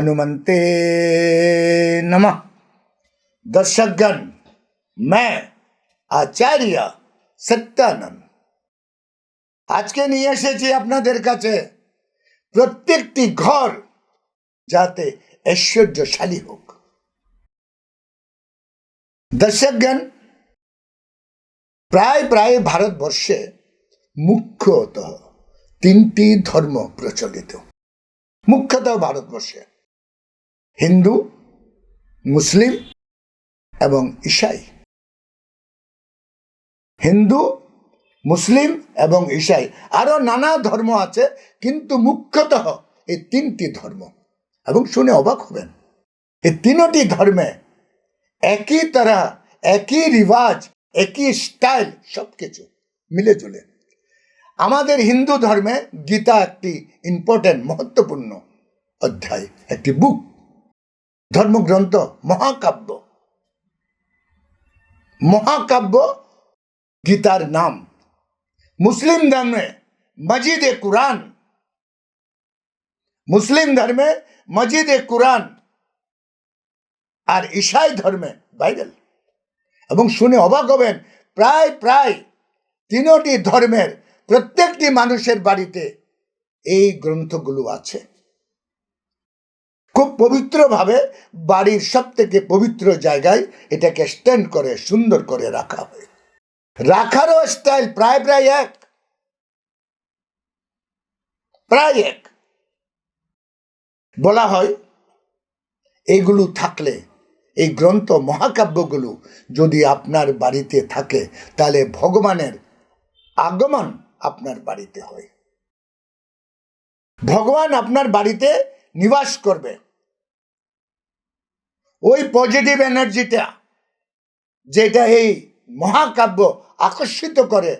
हनुमंते नमः दर्शकगण मैं আচার্য সত্যানন্দ আজকে নিয়ে এসেছি আপনাদের কাছে প্রত্যেকটি ঘর যাতে ঐশ্বর্যশালী হোক দর্শকগণ প্রায় প্রায় ভারতবর্ষে মুখ্যত তিনটি ধর্ম প্রচলিত মুখ্যতঃ ভারতবর্ষে হিন্দু, মুসলিম এবং ঈসাই হিন্দু, মুসলিম এবং ঈসাই আরও নানা ধর্ম আছে, কিন্তু মুখ্যতঃ এই তিনটি ধর্ম। এবং শুনে অবাক হবেন, এই তিনটি ধর্মে একই তারা, একই রিবাজ একই স্টাইল সবকিছু মিলে জুলে আমাদের হিন্দু ধর্মে গীতা একটি ইম্পর্টেন্ট মহত্বপূর্ণ অধ্যায়, একটি বুক ধর্মগ্রন্থ, মহাকাব্য। মহাকাব্য, গীতার নাম। মুসলিম ধর্মে মজিদ এ কুরআন। মুসলিম ধর্মে মজিদ এ কুরআন। আর ঈসাই ধর্মে বাইবেল। এবং শুনে অবাক হবেন, প্রায় প্রায় তিনটি ধর্মের প্রত্যেকটি মানুষের বাড়িতে এই গ্রন্থগুলো আছে। খুব পবিত্রভাবে বাড়ির সব থেকে পবিত্র জায়গায় এটাকে স্ট্যান্ড করে, সুন্দর করে রাখা হয়। রাখারও স্টাইল প্রায় প্রায় এক। প্রায় এক। বলা হয়, এগুলো থাকলে, এই গ্রন্থ মহাকাব্যগুলো যদি আপনার বাড়িতে থাকে, তাহলে ভগবানের আগমন আপনার বাড়িতে হয়। ভগবান আপনার বাড়িতে নিবাস করবে। ওই পজিটিভ এনার্জিটা যেটা এই মহাকাব্য আকর্ষিত করে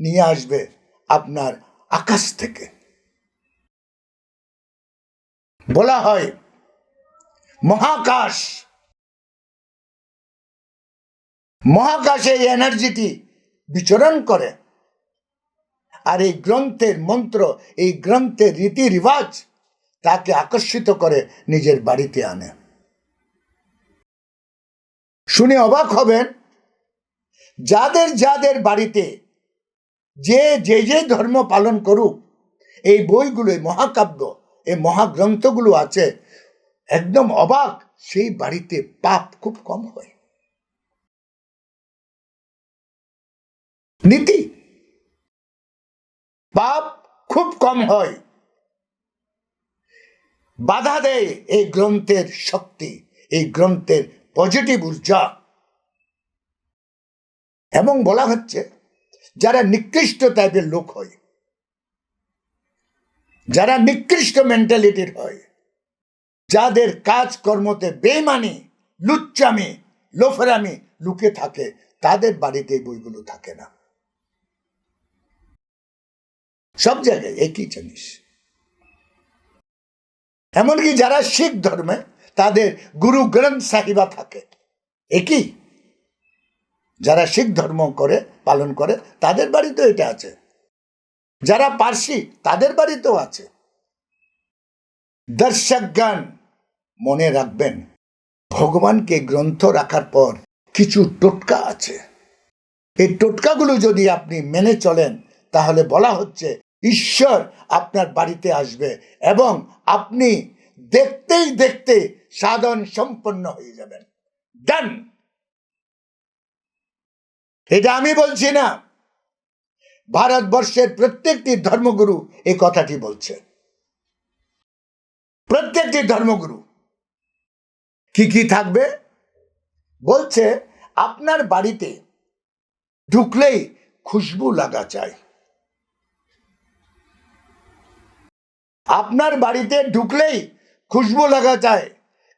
নিয়ে আসবে আপনার আকাশ থেকে। বলা হয়, মহাকাশ, মহাকাশে এই এনার্জিটি বিচরণ করে। আর এই গ্রন্থের মন্ত্র, এই গ্রন্থের রীতি রিবাজ তাকে আকর্ষিত করে নিজের বাড়িতে আনে। শুনে অবাক হবেন, যাদের যাদের বাড়িতে যে যে যে ধর্ম পালন করুক, এই বইগুলো মহাকাব্য, এই মহাগ্রন্থগুলো আছে, একদম অবাক, সেই বাড়িতে পাপ খুব কম হয়। নীতি, পাপ খুব কম হয়। বাধা দেয় এই গ্রন্থের শক্তি, এই গ্রন্থের পজিটিভ ঊর্জা। এবং বলা হচ্ছে, যারা নিকৃষ্ট টাইপের লোক হয়, যারা নিকৃষ্ট মেন্টালিটির হয়, যাদের কাজ কর্মতে বেমানি লুচ্চামি, লোফরামি লুকে থাকে, তাদের বাড়িতে বইগুলো থাকে না। সব জায়গায় একই জিনিস। এমনকি যারা শিখ ধর্মে, তাদের গুরু গ্রন্থ সাহিবা থাকে। একই? যারা শিখ ধর্ম করে, পালন করে, তাদের বাড়িতেও এটা আছে। যারা পার্সি, তাদের বাড়িতেও আছে। দর্শকগণ, মনে রাখবেন, ভগবানকে গ্রন্থ রাখার পর কিছু টোটকা আছে। এই টোটকাগুলো যদি আপনি মেনে চলেন, তাহলে বলা হচ্ছে ঈশ্বর আপনার বাড়িতে আসবে এবং আপনি দেখতেই দেখতে সাধন সম্পন্ন হয়ে যাবেন। ডান এটা আমি বলছি না। ভারতবর্ষের প্রত্যেকটি ধর্মগুরু এই কথাটি বলছে। প্রত্যেকটি ধর্মগুরু। কি কি থাকবে? বলছে, আপনার বাড়িতে ঢুকলেই খুশবু লাগা চাই। আপনার বাড়িতে ঢুকলেই খুশবু লাগা চায়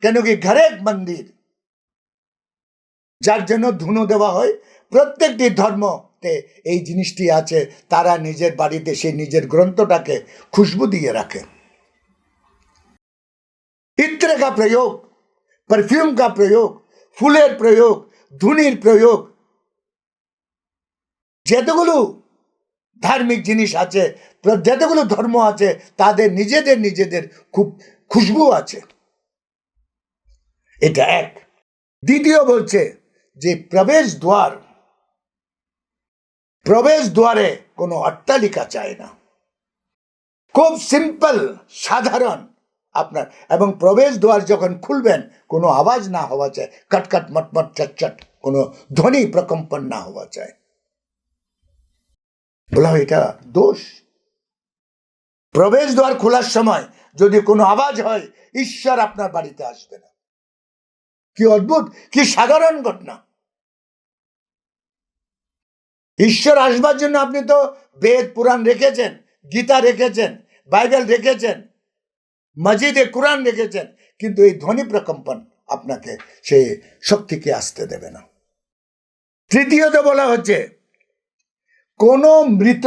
কেন কি ঘরে এক মন্দির যার জন্য ধুনো দেওয়া হয় প্রত্যেকটি ধর্মতে এই জিনিসটি আছে তারা নিজের বাড়িতে সেই নিজের গ্রন্থটাকে খুশবু দিয়ে রাখে ইত্রে का प्रयोग परफ्यूम का प्रयोग ফুলের প্রয়োগ ধুনির প্রয়োগ যেতগুলো ধার্মিক জিনিস আছে যতগুলো ধর্ম আছে, তাদের নিজেদের নিজেদের খুব খুশবু আছে। এটা এক। দ্বিতীয় বলছে যে প্রবেশ দ্বার প্রবেশ দ্বারে কোনো অট্টালিকা চায় না। খুব সিম্পল, সাধারণ আপনার, এবং প্রবেশ দ্বার যখন খুলবেন, কোনো আওয়াজ না হওয়া চায়, কটকট, মটমট, চটচট, কোনো ধ্বনি প্রকম্পন না হওয়া চাই বলা হয় এটা দোষ। প্রবেশ দ্বার খোলার সময় যদি কোনো আওয়াজ হয়, ঈশ্বর আপনার বাড়িতে আসবে না। কি অদ্ভুত, কি সাধারণ ঘটনা। ঈশ্বর আসবার জন্য আপনি তো বেদ, পুরাণ রেখেছেন, গীতা রেখেছেন, বাইবেল রেখেছেন মসজিদে কোরআন রেখেছেন, কিন্তু এই ধ্বনি প্রকম্পন আপনাকে সে শক্তিকে আসতে দেবে না। তৃতীয়ত বলা হচ্ছে কোনো মৃত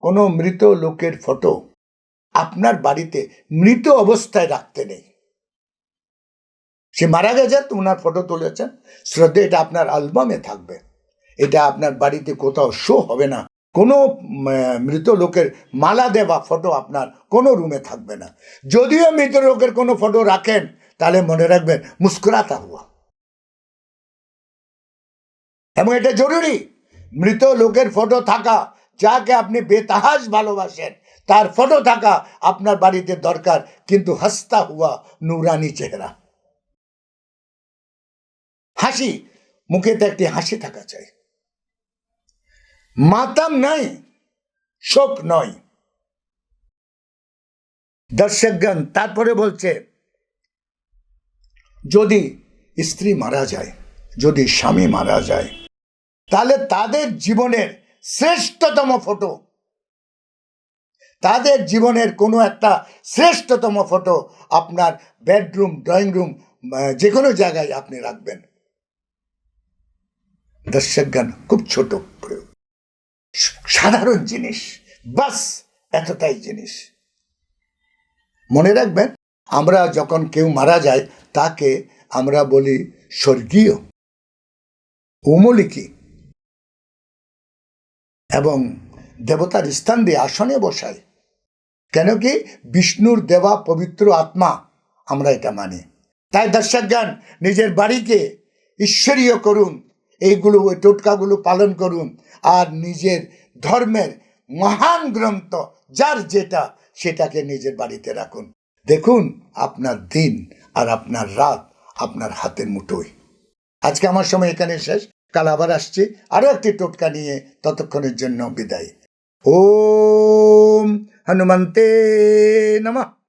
কোনো মৃত লোকের ফটো আপনার বাড়িতে মৃত অবস্থায় রাখতে নেই। সে মারা গেছে ওনার ফটো তুলেছেন। শ্রদ্ধে, এটা আপনার অ্যালবামে থাকবে। এটা আপনার বাড়িতে কোথাও শো হবে না। কোনো মৃত লোকের মালা দেওয়া ফটো আপনার কোনো রুমে থাকবে না। যদিও মৃত লোকের কোনো ফটো রাখেন, তাহলে মনে রাখবেন মুস্কুরাতা হুয়া। এবং এটা জরুরি। মৃত লোকের ফটো থাকা, যাকে আপনি বেতাহাস ভালোবাসেন, তার ফটো থাকা আপনার বাড়িতে দরকার, কিন্তু হাসতা হুয়া নুরানি চেহারা। হাসি মুখেতে একটি হাসি থাকা চাই। মাতাম নাই, শোক নয়। দর্শকগণ, তারপরে বলছে, যদি স্ত্রী মারা যায়, যদি স্বামী মারা যায় তাহলে তাদের জীবনের শ্রেষ্ঠতম ফটো। তাদের জীবনের কোনো একটা শ্রেষ্ঠতম ফটো আপনার বেডরুম, ড্রয়িং রুম যে কোনো জায়গায় আপনি রাখবেন। দর্শকগণ, খুব ছোট প্রয়োগ সাধারণ জিনিস, বাস, এতটাই জিনিস। মনে রাখবেন, আমরা যখন কেউ মারা যায়, তাকে আমরা বলি স্বর্গীয় উমলিকি এবং দেবতার স্থান দিয়ে আসনে বসাই কেন কি? বিষ্ণুর দেওয়া পবিত্র আত্মা, আমরা এটা মানি। তাই দর্শকগণ নিজের বাড়িকে ঈশ্বরীয় করুন, এইগুলো, ওই টোটকাগুলো পালন করুন, আর নিজের ধর্মের মহান গ্রন্থ, যার যেটা, সেটাকে নিজের বাড়িতে রাখুন। দেখুন, আপনার দিন আর আপনার রাত আপনার হাতের মুঠোয়। আজকে আমার সময় এখানে শেষ। কাল আবার আসছি। আরও একটি টোটকা নিয়ে ততক্ষণের জন্য বিদায়। ওম হনুমন্তে নমঃ।